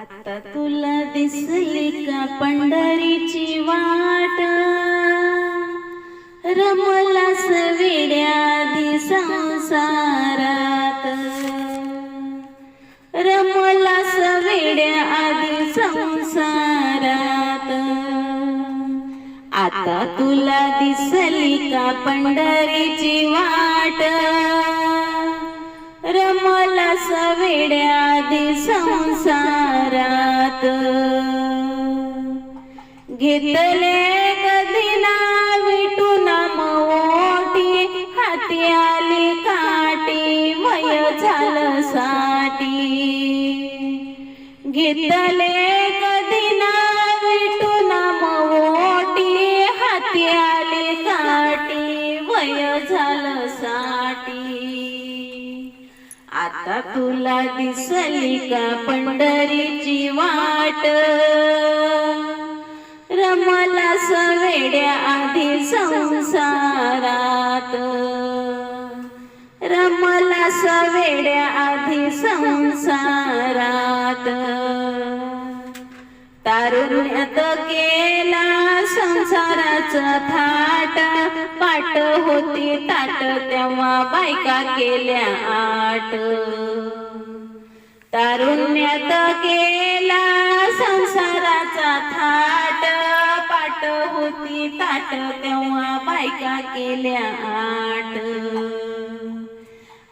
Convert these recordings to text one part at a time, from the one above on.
आता तुला दिसली का पंढरीची वाट? रमलास वेड्याधी संसारात. रमलास वेड्या आधी संसारात. आता तुला दिसली का पंढरीची वाट? रमलास वेड्या आधी संसारात. घेतले कधी ना विटून मोठी हाती आली काठी वय झालं साठी. घेतले कधी ना विटून मोठी हाती आली काठी वय झालं साठी. आता तुला दिसली का पंढरीची वाट? रमला सवेड्या आधी संसारात. रमला सवेड्या आधी संसारात. तारुण्यात केला संसाराचा था थाट पाट होती ताट तेव्हा बायका केल्या आट. तारुण्यात केला संसाराचा थाट. पाट होती ताट तेव्हा बायका केल्या आठ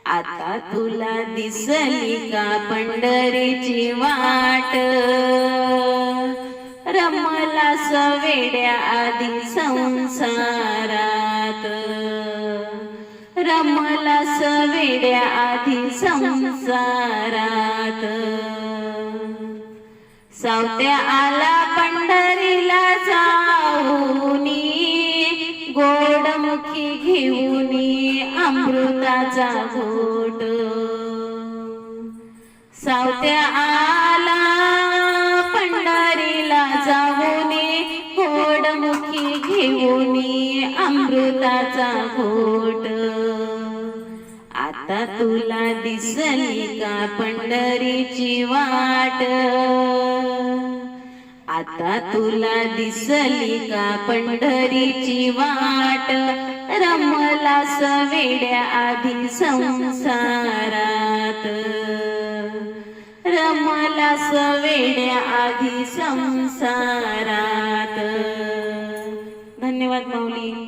आता तुला दिसली का पंढरीची वाट? रमला सवेड्या आधी संसारात. रमला सवेड्या आधी संसारात. सावत्या आला पंढरीला जाऊनी गोडमुखी घेऊनी अमृताचा घोट. सावत्या आला घेऊन अमृताचा घोट. आता तुला दिसली का पंढरीची वाट? आता तुला दिसली का पंढरीची वाट? रमला सवेड्या आधी संसारात. रमला सवेड्या आधी संसारात. ધન્યવાદ મૌલી